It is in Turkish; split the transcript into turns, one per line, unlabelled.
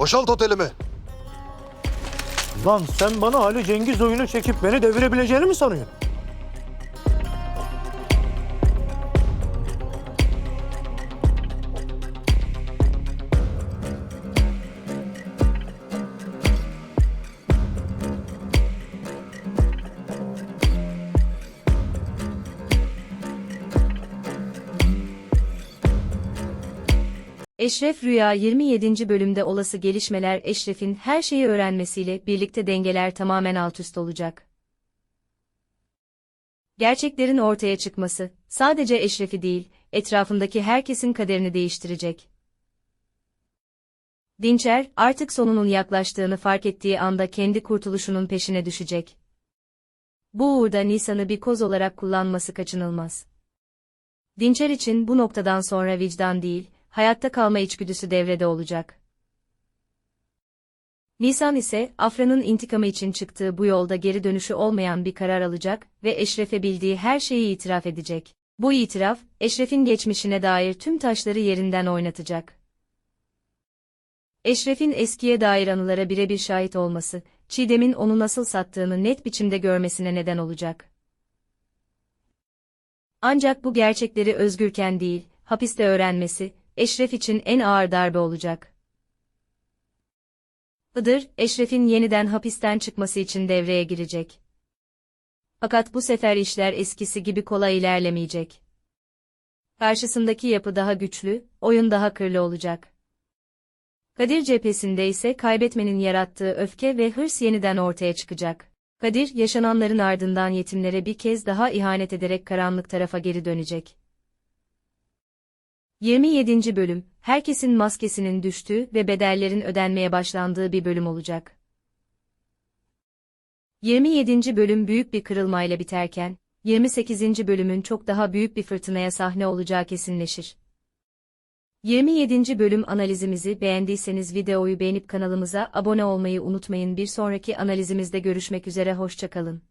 Boşalt otelimi.
Lan sen bana Ali Cengiz oyunu çekip beni devirebileceğini mi sanıyorsun?
Eşref Rüya 27. bölümde olası gelişmeler Eşref'in her şeyi öğrenmesiyle birlikte dengeler tamamen alt üst olacak. Gerçeklerin ortaya çıkması, sadece Eşref'i değil, etrafındaki herkesin kaderini değiştirecek. Dinçer, artık sonunun yaklaştığını fark ettiği anda kendi kurtuluşunun peşine düşecek. Bu uğurda Nisan'ı bir koz olarak kullanması kaçınılmaz. Dinçer için bu noktadan sonra vicdan değil, hayatta kalma içgüdüsü devrede olacak. Nisan ise Afra'nın intikamı için çıktığı bu yolda geri dönüşü olmayan bir karar alacak ve Eşref'e bildiği her şeyi itiraf edecek. Bu itiraf, Eşref'in geçmişine dair tüm taşları yerinden oynatacak. Eşref'in eskiye dair anılara birebir şahit olması, Çiğdem'in onu nasıl sattığını net biçimde görmesine neden olacak. Ancak bu gerçekleri özgürken değil, hapiste öğrenmesi, Eşref için en ağır darbe olacak. Iğdır, Eşref'in yeniden hapisten çıkması için devreye girecek. Fakat bu sefer işler eskisi gibi kolay ilerlemeyecek. Karşısındaki yapı daha güçlü, oyun daha kırlı olacak. Kadir cephesinde ise kaybetmenin yarattığı öfke ve hırs yeniden ortaya çıkacak. Kadir, yaşananların ardından yetimlere bir kez daha ihanet ederek karanlık tarafa geri dönecek. 27. bölüm, herkesin maskesinin düştüğü ve bedellerin ödenmeye başlandığı bir bölüm olacak. 27. bölüm büyük bir kırılmayla biterken, 28. bölümün çok daha büyük bir fırtınaya sahne olacağı kesinleşir. 27. bölüm analizimizi beğendiyseniz videoyu beğenip kanalımıza abone olmayı unutmayın. Bir sonraki analizimizde görüşmek üzere hoşçakalın.